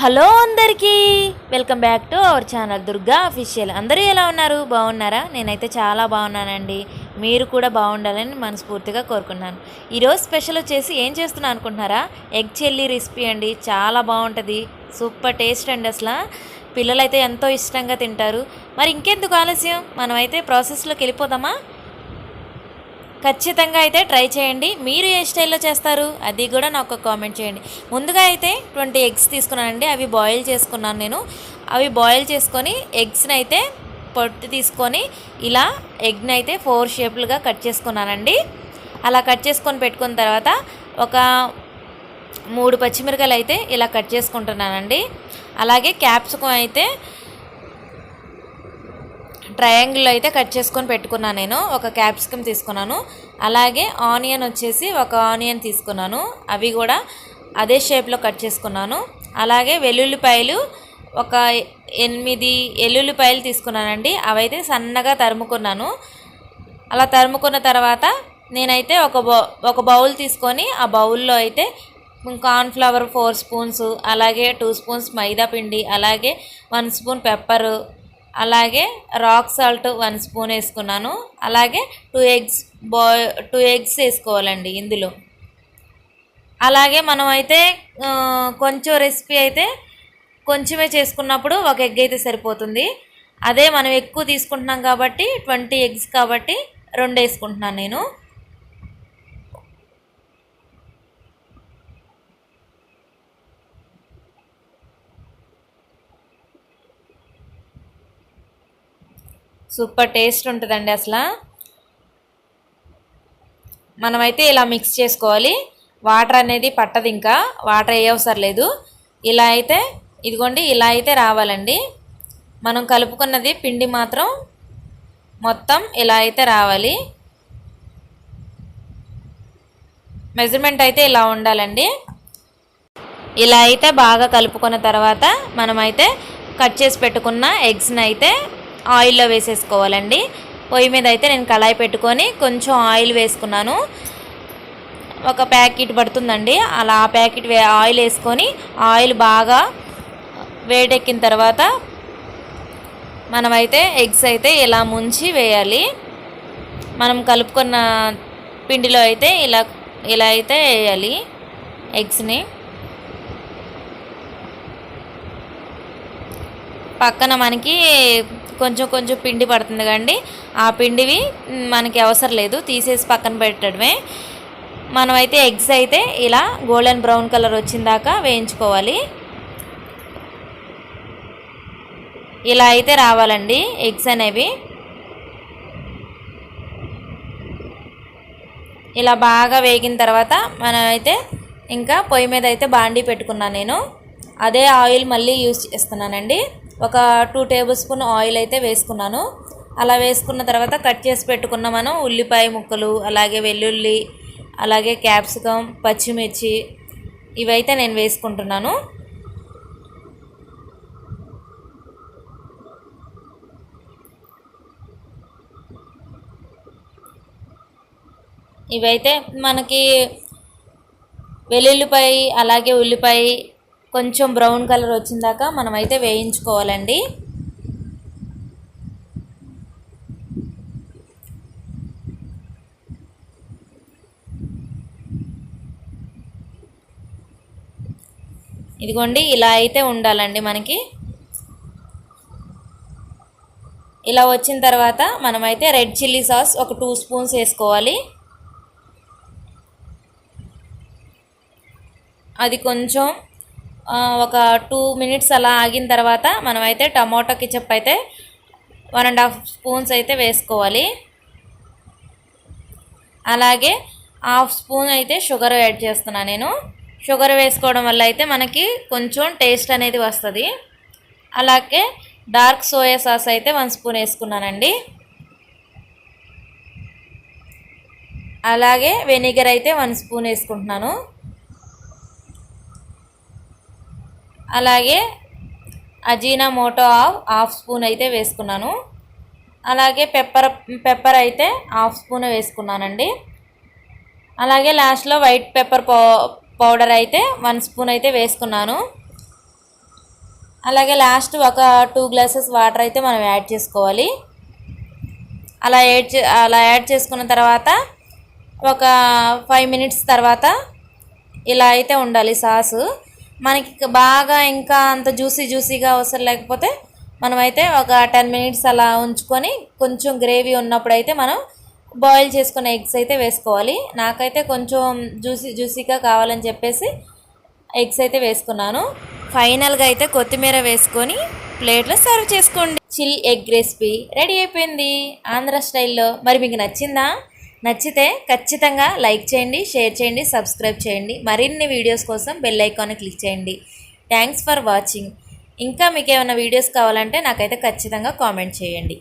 Hello అందరికీ welcome back to our channel Durga official. అందరూ ఎలా ఉన్నారు? బాగున్నారా? నేనైతే చాలా బాగున్నానండి. మీరు కూడా బాగుండాలని మనస్ఫూర్తిగా కోరుకున్నాను. ఈరోజు స్పెషల్ వచ్చేసి ఏం చేస్తున్నాను అనుకుంటున్నారా? ఎగ్ చెల్లీ రెసిపీ అండి. చాలా బాగుంటుంది. సూపర్ టేస్ట్ అండి అసలు. పిల్లలైతే ఎంతో ఇష్టంగా తింటారు. మరి ఇంకెందుకు ఆలస్యం? మనమైతే ప్రాసెస్లోకి వెళ్ళిపోదామా? ఖచ్చితంగా అయితే ట్రై చేయండి. మీరు ఏ స్టైల్లో చేస్తారు? అది కూడా నాకు కామెంట్ చేయండి. ముందుగా అయితే ట్వంటీ ఎగ్స్ తీసుకున్నానండి. అవి బాయిల్ చేసుకున్నాను నేను. అవి బాయిల్ చేసుకొని ఎగ్స్ని అయితే పొట్టు తీసుకొని ఇలా ఎగ్ని అయితే ఫోర్ షేప్లుగా కట్ చేసుకున్నానండి. అలా కట్ చేసుకొని పెట్టుకున్న తర్వాత ఒక మూడు పచ్చిమిరకాయలు అయితే ఇలా కట్ చేసుకుంటున్నానండి. అలాగే క్యాప్సికం అయితే ట్రయాంగిల్ అయితే కట్ చేసుకొని పెట్టుకున్నాను నేను ఒక క్యాప్సికమ్ తీసుకున్నాను. అలాగే ఆనియన్ వచ్చేసి ఒక ఆనియన్ తీసుకున్నాను. అవి కూడా అదే షేప్లో కట్ చేసుకున్నాను. అలాగే వెల్లుల్లిపాయలు ఒక ఎనిమిది ఎల్లుల్లిపాయలు తీసుకున్నానండి. అవైతే సన్నగా తరుముకున్నాను. అలా తరుముకున్న తర్వాత నేనైతే ఒక బౌ ఒక బౌల్ తీసుకొని ఆ బౌల్లో అయితే కార్న్ఫ్లవర్ ఫోర్ స్పూన్స్ అలాగే టూ స్పూన్స్ మైదా పిండి అలాగే వన్ స్పూన్ పెప్పరు అలాగే రాక్ సాల్ట్ వన్ స్పూన్ వేసుకున్నాను. అలాగే టూ ఎగ్స్ బాయ్ టూ ఎగ్స్ వేసుకోవాలండి ఇందులో. అలాగే మనం అయితే కొంచెం రెసిపీ అయితే కొంచెమే చేసుకున్నప్పుడు ఒక ఎగ్ అయితే సరిపోతుంది. అదే మనం ఎక్కువ తీసుకుంటున్నాం కాబట్టి ట్వంటీ ఎగ్స్ కాబట్టి రెండు వేసుకుంటున్నాను నేను. సూపర్ టేస్ట్ ఉంటుందండి అసలు. మనమైతే ఇలా మిక్స్ చేసుకోవాలి. వాటర్ అనేది పట్టదు ఇంకా. వాటర్ ఏ అవసరం లేదు. ఇలా అయితే ఇదిగోండి ఇలా అయితే రావాలండి. మనం కలుపుకున్నది పిండి మాత్రం మొత్తం ఇలా అయితే రావాలి. మెజర్మెంట్ అయితే ఇలా ఉండాలండి. ఇలా అయితే బాగా కలుపుకున్న తర్వాత మనమైతే కట్ చేసి పెట్టుకున్న ఎగ్స్ని అయితే ఆయిల్లో వేసేసుకోవాలండి. పొయ్యి మీద అయితే నేను కళాయి పెట్టుకొని కొంచెం ఆయిల్ వేసుకున్నాను. ఒక ప్యాకెట్ పడుతుందండి. అలా ఆ ప్యాకెట్ వే ఆయిల్ వేసుకొని ఆయిల్ బాగా వేడెక్కిన తర్వాత మనమైతే ఎగ్స్ అయితే ఇలా ముంచి వేయాలి. మనం కలుపుకున్న పిండిలో అయితే ఇలా ఇలా అయితే వేయాలి ఎగ్స్ని. పక్కన మనకి కొంచెం కొంచెం పిండి పడుతుంది కండి ఆ పిండివి మనకి అవసరం లేదు. తీసేసి పక్కన పెట్టడమే. మనమైతే ఎగ్స్ అయితే ఇలా గోల్డెన్ బ్రౌన్ కలర్ వచ్చిన దాకా వేయించుకోవాలి. ఇలా అయితే రావాలండి ఎగ్స్ అనేవి. ఇలా బాగా వేగిన తర్వాత మనమైతే ఇంకా పొయ్యి మీద అయితే బాండీ పెట్టుకున్నాను నేను. అదే ఆయిల్ మళ్ళీ యూజ్ చేస్తున్నానండి. ఒక టూ టేబుల్ స్పూన్ ఆయిల్ అయితే వేసుకున్నాను. అలా వేసుకున్న తర్వాత కట్ చేసి పెట్టుకున్న మనం ఉల్లిపాయ ముక్కలు అలాగే వెల్లుల్లి అలాగే క్యాప్సికం పచ్చిమిర్చి ఇవైతే నేను వేసుకుంటున్నాను. ఇవైతే మనకి వెల్లుల్లిపాయ అలాగే ఉల్లిపాయ కొంచెం బ్రౌన్ కలర్ వచ్చిందాక మనమైతే వేయించుకోవాలండి. ఇదిగోండి ఇలా అయితే ఉండాలండి మనకి. ఇలా వచ్చిన తర్వాత మనమైతే రెడ్ చిల్లీ సాస్ ఒక టూ స్పూన్స్ వేసుకోవాలి. అది కొంచెం ఒక టూ మినిట్స్ అలా ఆగిన తర్వాత మనమైతే టమాటో కిచప్ అయితే వన్ అండ్ హాఫ్ స్పూన్స్ అయితే వేసుకోవాలి. అలాగే హాఫ్ స్పూన్ అయితే షుగర్ యాడ్ చేస్తున్నాను నేను. షుగర్ వేసుకోవడం వల్ల అయితే మనకి కొంచెం టేస్ట్ అనేది వస్తుంది. అలాగే డార్క్ సోయా సాస్ అయితే వన్ స్పూన్ వేసుకున్నానండి. అలాగే వెనిగర్ అయితే వన్ స్పూన్ వేసుకుంటున్నాను. అలాగే Ajinomoto half half spoon అయితే వేసుకున్నాను. అలాగే పెప్పర్ పెప్పర్ అయితే హాఫ్ స్పూన్ వేసుకున్నానండి. అలాగే లాస్ట్లో వైట్ పెప్పర్ పౌడర్ అయితే వన్ స్పూన్ అయితే వేసుకున్నాను. అలాగే లాస్ట్ ఒక టూ గ్లాసెస్ వాటర్ అయితే మనం యాడ్ చేసుకోవాలి. అలా యాడ్ చే అలా యాడ్ చేసుకున్న తర్వాత ఒక ఫైవ్ మినిట్స్ తర్వాత ఇలా అయితే ఉండాలి సాసు. మనకి బాగా ఇంకా అంత జ్యూసీ జ్యూసీగా అవసరం లేకపోతే మనమైతే ఒక టెన్ మినిట్స్ అలా ఉంచుకొని కొంచెం గ్రేవీ ఉన్నప్పుడు అయితే మనం బాయిల్ చేసుకున్న ఎగ్స్ అయితే వేసుకోవాలి. నాకైతే కొంచెం జ్యూసీ జ్యూసీగా కావాలని చెప్పేసి ఎగ్స్ అయితే వేసుకున్నాను. ఫైనల్గా అయితే కొత్తిమీర వేసుకొని ప్లేట్లో సర్వ్ చేసుకోండి. చిల్ ఎగ్ రెసిపీ రెడీ అయిపోయింది. ఆంధ్ర స్టైల్లో. మరి మీకు నచ్చిందా? నచ్చితే ఖచ్చితంగా లైక్ చేయండి షేర్ చేయండి సబ్స్క్రైబ్ చేయండి. మరిన్ని వీడియోస్ కోసం బెల్ ఐకాన్ క్లిక్ చేయండి. Thanks for watching. ఇంకా మీకు ఏమైనా వీడియోస్ కావాలంటే నాకైతే ఖచ్చితంగా కామెంట్ చేయండి.